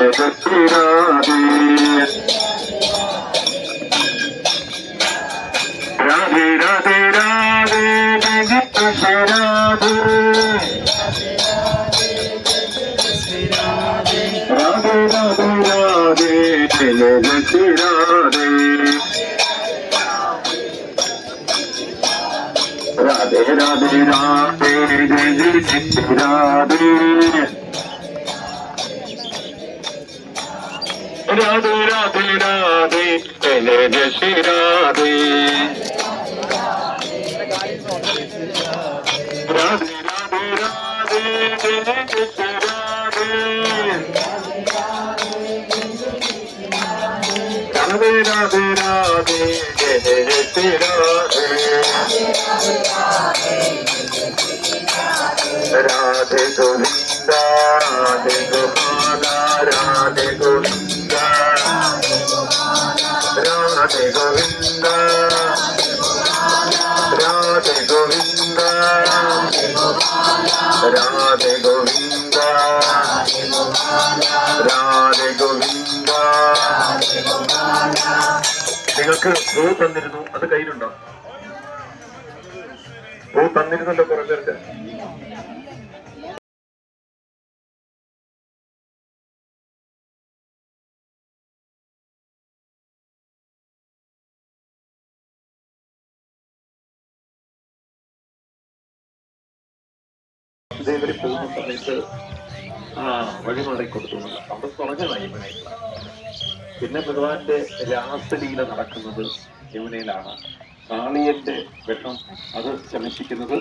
రాధే రాధే రాధే రాధే జగత్తే రాధే రాధే రాధే రాధే జగత్తే రాధే రాధే రాధే రాధే జగత్తే రాధే রাধে রাধে রাধে এলে যে শ্রী রাধে রাধে রাধে রাধে এলে যে শ্রী রাধে রাধে রাধে রাধে এলে রাধে রাধে রাধে রাধে രാധേ ഗോവിന്ദ. രാധേ ഗോവിന്ദ. നിങ്ങൾക്ക് പൂ തന്നിരുന്നു. അത് കയ്യിലുണ്ടോ? പൂ തന്നിരുന്നല്ലോ കുറേ പേർക്ക് ഇതേവരെ പോകുന്ന സമയത്ത് ആ വഴിമാറി കൊടുത്തു എന്നുള്ള അവിടെ തുടങ്ങലായി യമുനയിൽ പിന്നെ ഭഗവാന്റെ രാസലീല നടക്കുന്നത് യമുനയിലാണ്. കാളിയന്റെ വെള്ളം അത് ശമിപ്പിക്കുന്നത്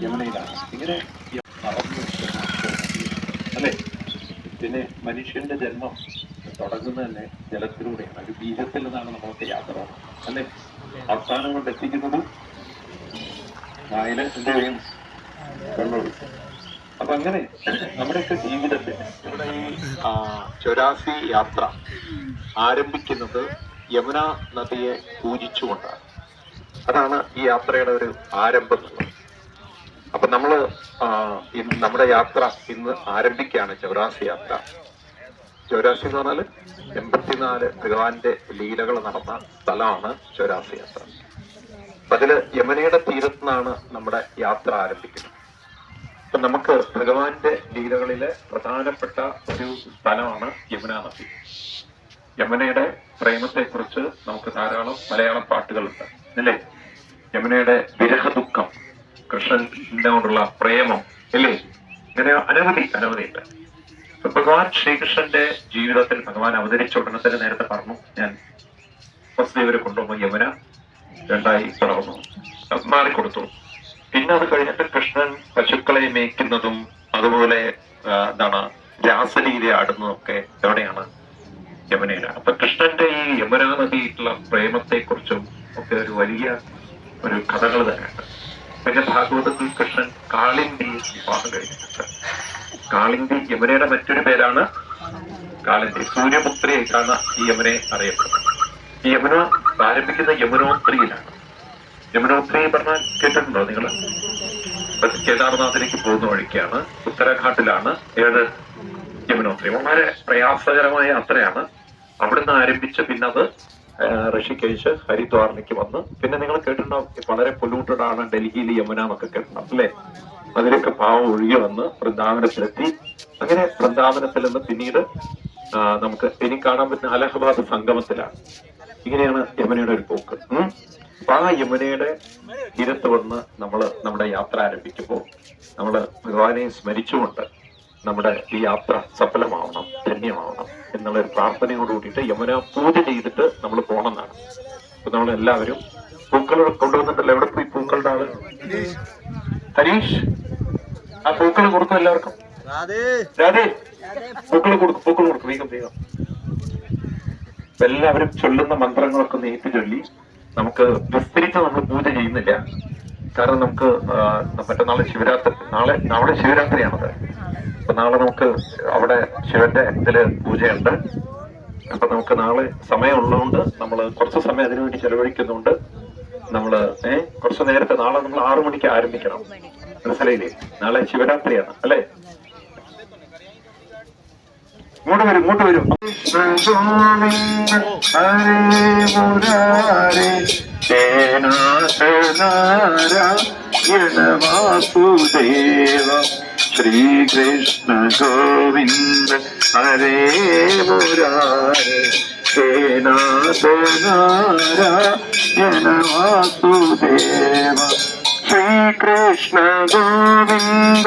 യമുനയിലാണ്. ഇങ്ങനെ നടന്നു അല്ലെ? പിന്നെ മനുഷ്യന്റെ ജന്മം തുടങ്ങുന്നത് തന്നെ ജലത്തിലൂടെയാണ്. ഒരു ബീജത്തിൽ നിന്നാണ് നമ്മളൊക്കെ യാത്ര അല്ലെ? അവസാനം കൊണ്ട് എത്തിക്കുന്നത് വായനത്തിന്റെയും അപ്പൊ അങ്ങനെ നമ്മുടെയൊക്കെ ജീവിതത്തിൽ നമ്മുടെ ഈ ചൊരാസി യാത്ര ആരംഭിക്കുന്നത് യമുന നദിയെ പൂജിച്ചുകൊണ്ടാണ്. അതാണ് ഈ യാത്രയുടെ ഒരു ആരംഭം അപ്പൊ നമ്മൾ നമ്മുടെ യാത്ര ഇന്ന് ആരംഭിക്കുകയാണ് ചൗരാസി യാത്ര. ചൗരാസി എന്ന് പറഞ്ഞാൽ എൺപത്തിനാല് ഭഗവാന്റെ ലീലകൾ നടന്ന സ്ഥലമാണ് ചൗരാസി യാത്ര. അതിൽ യമുനയുടെ തീരത്ത് നിന്നാണ് നമ്മുടെ യാത്ര ആരംഭിക്കുന്നത്. നമുക്ക് ഭഗവാന്റെ ലീലകളിലെ പ്രധാനപ്പെട്ട ഒരു സ്ഥലമാണ് യമുന നദി യമുനയുടെ പ്രേമത്തെ കുറിച്ച് നമുക്ക് ധാരാളം മലയാളം പാട്ടുകളുണ്ട് അല്ലേ? യമുനയുടെ വിരഹ ദുഃഖം കൃഷ്ണനോടുള്ള പ്രേമം അല്ലേ? ഇങ്ങനെ അനവധി അനവധിയുണ്ട്. ഭഗവാൻ ശ്രീകൃഷ്ണന്റെ ജീവിതത്തിൽ ഭഗവാൻ അവതരിച്ച ഉടനെ തന്നെ നേരത്തെ പറഞ്ഞു ഞാൻ വസുദേവരെ കൊണ്ടുപോകുമ്പോൾ യമുന രണ്ടായി അത് മാറിക്കൊടുത്തു. പിന്നെ അത് കഴിഞ്ഞിട്ട് കൃഷ്ണൻ പശുക്കളെ മേയ്ക്കുന്നതും അതുപോലെ എന്താണ് രാസലീല ആടുന്നതും ഒക്കെ എവിടെയാണ് യമുനയിലാണ് അപ്പൊ കൃഷ്ണന്റെ ഈ യമുനാ നദിയിട്ടുള്ള പ്രേമത്തെ കുറിച്ചും ഒക്കെ ഒരു വലിയ ഒരു കഥകൾ തന്നെയുണ്ട് പിന്നെ ഭാഗവതത്തിൽ കൃഷ്ണൻ കാളിന്തി വിവാഹം കഴിഞ്ഞിട്ടുണ്ട്. കാളിന്തി യമുനയുടെ മറ്റൊരു പേരാണ് കാളിന്തി. സൂര്യപുത്രിയായിട്ടാണ് ഈ യമുനെ അറിയപ്പെടുന്നത്. ഈ യമുന ആരംഭിക്കുന്ന യമുനോത്രിയിലാണ്. യമുനോത്രി പറഞ്ഞാൽ കേട്ടിട്ടുണ്ടോ നിങ്ങൾ? കേദാർനാഥിലേക്ക് പോകുന്ന വഴിക്കാണ്. ഉത്തരാഖണ്ഡിലാണ് ഏത് യമുനോത്രി. വളരെ പ്രയാസകരമായ യാത്രയാണ്. അവിടുന്ന് ആരംഭിച്ച് പിന്നെ അത് ഋഷികേശ് ഹരിദ്വാറിലേക്ക് വന്ന്. പിന്നെ നിങ്ങൾ കേട്ടിട്ടുണ്ടാവും വളരെ പൊല്യൂട്ടഡ് ആണ് ഡൽഹിയിൽ യമുന എന്നൊക്കെ കേട്ടിട്ടുണ്ടാവും അല്ലേ? അതിലൊക്കെ പാവം ഒഴുകി വന്ന് വൃന്ദാവനത്തിലെത്തി. അങ്ങനെ വൃന്ദാവനത്തിൽ നിന്ന് പിന്നീട് നമുക്ക് ഇനി കാണാൻ പറ്റുന്ന അലഹബാദ് സംഗമത്തിലാണ്. ഇങ്ങനെയാണ് യമുനയുടെ ഒരു പോക്ക്. ആ യമുനയുടെ തീരത്ത് വന്ന് നമ്മൾ നമ്മുടെ യാത്ര ആരംഭിക്കുമ്പോൾ നമ്മൾ ഭഗവാനെ സ്മരിച്ചുകൊണ്ട് നമ്മുടെ ഈ യാത്ര സഫലമാവണം ധന്യമാവണം എന്നുള്ള ഒരു പ്രാർത്ഥനയോട് കൂടിയിട്ട് യമുന പൂജ ചെയ്തിട്ട് നമ്മൾ പോകണമെന്നാണ് അപ്പൊ നമ്മൾ എല്ലാവരും പൂക്കൾ കൊണ്ടുവന്നിട്ടല്ലോ എവിടെ പോയി പൂക്കളുടെ ആൾ? ഹരീഷ് ആ പൂക്കൾ കൊടുക്കും എല്ലാവർക്കും? രാധേ. പൂക്കൾ കൊടുക്കും പൂക്കൾ കൊടുക്കും വേഗം വേഗം. എല്ലാവരും ചൊല്ലുന്ന മന്ത്രങ്ങളൊക്കെ നേരിട്ട് ചൊല്ലി നമുക്ക് വിസ്തരിച്ച് നമ്മൾ പൂജ ചെയ്യുന്നില്ല. കാരണം നമുക്ക് മറ്റന്നാളെ ശിവരാത്രി നാളെ നാളെ ശിവരാത്രിയാണത്. അപ്പൊ നാളെ നമുക്ക് അവിടെ ശിവന്റെ ഇതിൽ പൂജയുണ്ട്. അപ്പൊ നമുക്ക് നാളെ സമയമുള്ളതുകൊണ്ട് നമ്മൾ കുറച്ച് സമയം അതിനുവേണ്ടി ചെലവഴിക്കുന്നുണ്ട്. നമ്മൾ ഏഹ് കുറച്ച് നേരത്തെ നാളെ നമ്മൾ ആറു മണിക്ക് ആരംഭിക്കണം. മനസ്സിലായില്ലേ? നാളെ ശിവരാത്രിയാണ് അല്ലേ? ഇങ്ങോട്ട് വരും ഇങ്ങോട്ട് വരും. ശ്രീകൃഷ്ണ ഗോവിന്ദ ഹരേ മുരാരേ നാഥ നാരായണ വാസുദേവ ശ്രീകൃഷ്ണ ഗോവിന്ദ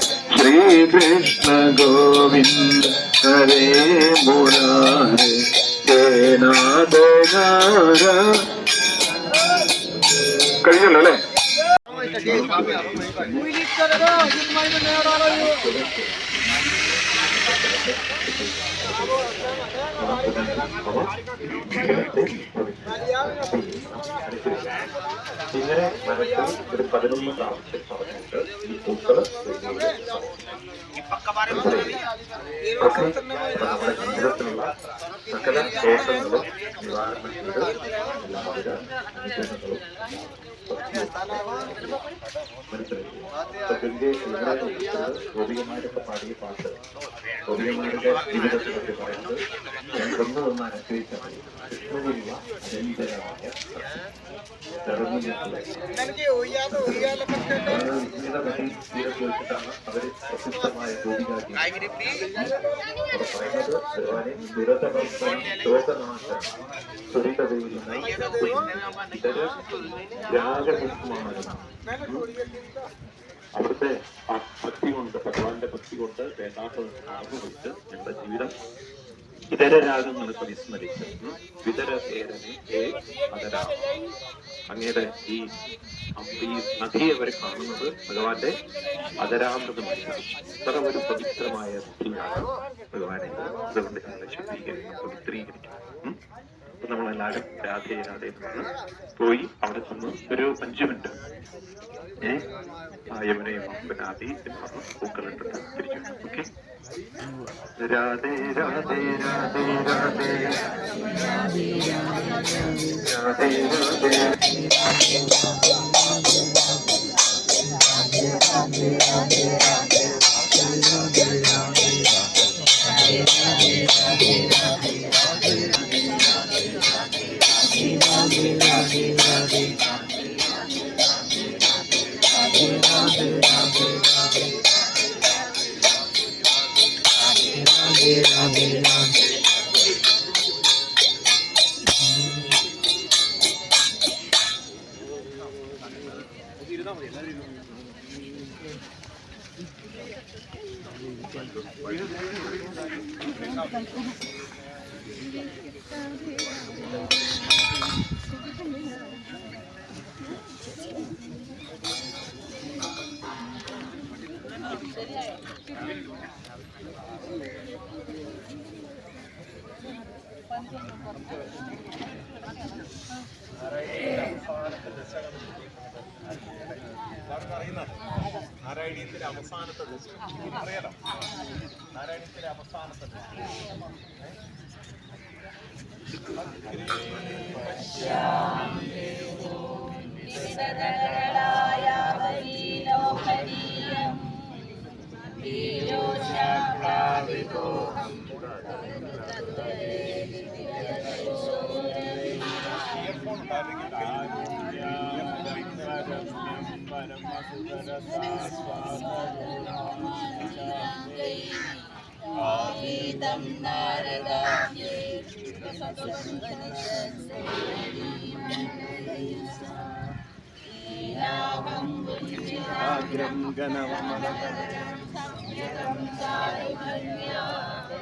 ശ്രീകൃഷ്ണ ഗോവിന്ദ ഹരേ മുരാരേ ഹേ നാഥ നാരായണ കഴിഞ്ഞല്ലോ അല്ലേ ഇങ്ങനെ മനസ്സിൽ ഒരു പതിനൊന്ന് പ്രാവശ്യം പറഞ്ഞിട്ട് ഈ പൂക്കള് നമ്മുടെ ജീവിതത്തിലുള്ള സകല ദോഷങ്ങളും നിവാരണം ചെയ്ത് എല്ലാവിധ അനുഗ്രഹങ്ങളും ഗോപികമാരൊക്കെ പാടിയ പാട്ട് ഗോപികമാരുടെ ജീവിതത്തിലൊക്കെ പറയുന്നത് ഞാൻ കൊന്നു വന്ന് കൃഷ്ണഗിരിവ അനന്തരമായ സുരിതവേദന ഇതര രാഗപുഷ്പമാണ് അവിടുത്തെ ആ ഭക്തി കൊണ്ട് ഭഗവാന്റെ ഭക്തി കൊണ്ട് വേണ്ടാത്തത് ആർന്നുകൊണ്ട് ഞങ്ങളുടെ ജീവിതം ഇതര രാഗങ്ങൾക്ക് വിസ്മരിച്ച് അങ്ങയുടെ ഈ ഈ നദിയെ വരെ കാണുന്നത് ഭഗവാന്റെ അതരാമൃതമായിട്ടാണ് അത്ര ഒരു പവിത്രമായ ഭഗവാനെ. അതുകൊണ്ട് ഞങ്ങളെ ശുദ്ധീകരിക്കണം നമ്മളെല്ലാവരും രാധേ രാധേ പോയി അവിടെ ചെന്ന് ഒരു അഞ്ചു മിനിറ്റ് യമുനയും എന്ന് പറഞ്ഞ്. പൂക്കളിട്ടിട്ട് തിരിച്ചു ഓക്കെ. രാധേ രാധേ രാധേ രാധേ. രാധേ രാധേ. നാരായണീയത്തിന്റെ അവസാനത്തെ ദിവസം അറിയാലോ നാരായണീയത്തിന്റെ അവസാനത്തെ ஆவிதம் நாரதாயே ீலாபம் கணவம் சாருபன்யா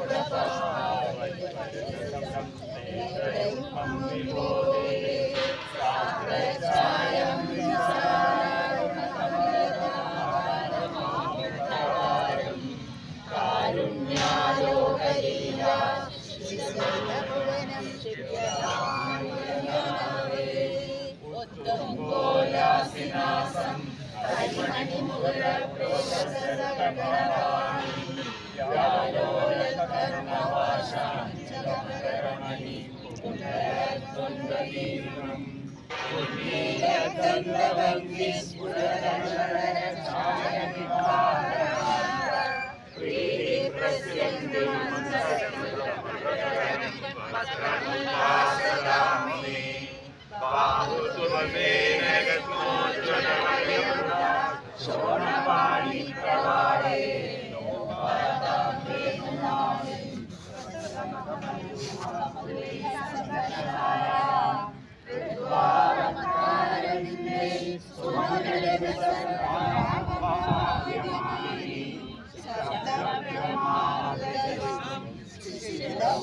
Mustafa. தந்தவங்கிஸ் புரதன சாரண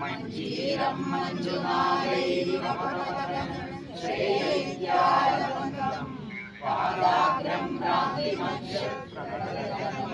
मञ्जीरं मञ्जुनायैरपरवरं श्रेयैत्यालवन्दं पादाग्रं रातिमञ्जप्रकटकरम्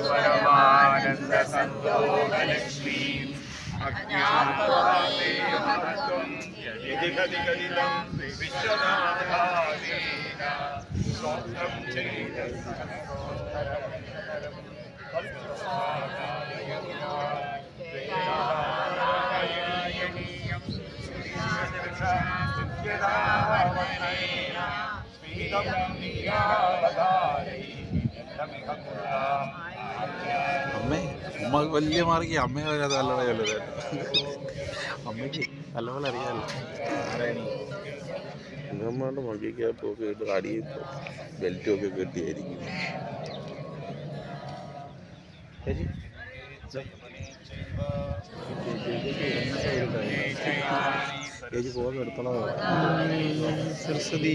ప్రతిశుపరమానంద సంతోషలక్ష్మీ అజ్ఞానమహత్వం యదిగదిగదిదం విశ్వనాథాదీన స్వస్తం చేత അമ്മേ അമ്മ വലിയ മാർഗി അമ്മയെ അത് നല്ലോണം ചൊല്ലുന്നത് അമ്മയ്ക്ക് നല്ലപോലെ അറിയാമല്ലോ അമ്മമാരുടെ മകിക്കകത്തൊക്കെ ഇട്ട് അടിയും ബെൽറ്റും ഒക്കെ കെട്ടിയായിരിക്കും ചേച്ചി പോകുന്ന എടുത്തോളാം സരസ്വതി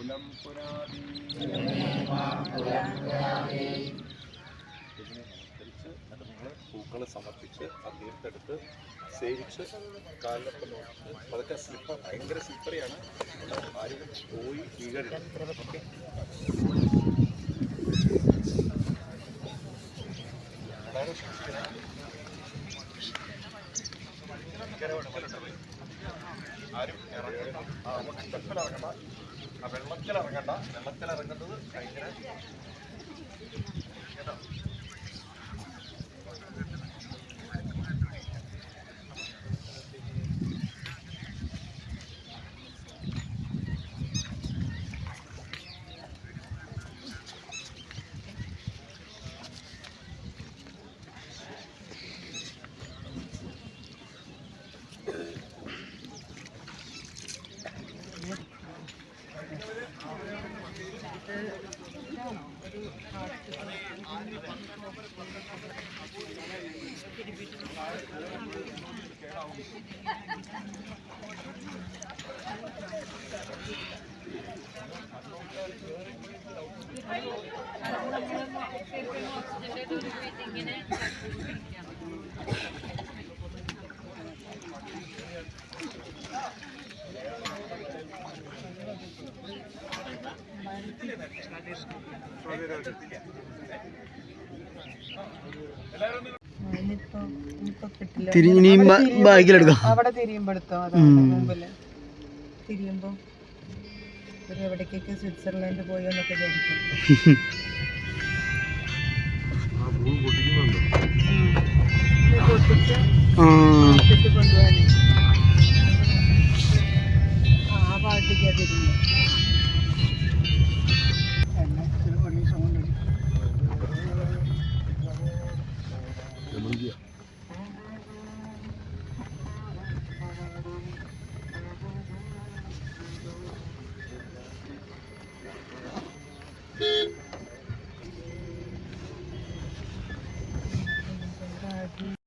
മാം പുലം പുനാദി ഇതിനനുസരിച്ച് എന്നിട്ട് നിങ്ങൾ പൂക്കൾ സമർപ്പിച്ച് ആ തീർത്തെടുത്ത് സേവിച്ച് കാലിലൊക്കെ നോക്കി അതൊക്കെ സ്ലിപ്പർ ഭയങ്കര സ്ലിപ്പറിയാണ് ആരും പോയി വീഴരുത് ഓക്കെ. ആരും ഇറങ്ങി സ്റ്റെപ്പിൽ ഇറങ്ങണ്ട ആ വെള്ളത്തിൽ ഇറങ്ങണ്ട വെള്ളത്തിൽ ഇറങ്ങുന്നത് ഭയങ്കര കേട്ടോ തിരിഞ്ഞ് ബാഗിലെടുക്കാം. അവിടെ തിരിയുമ്പോ എടുത്തോ? തിരിയുമ്പോ? എവിടേക്കൊക്കെ സ്വിറ്റ്സർലൻഡ് പോയോ എന്നൊക്കെ കൊണ്ടുപോകാനേ ആ തിരിഞ്ഞു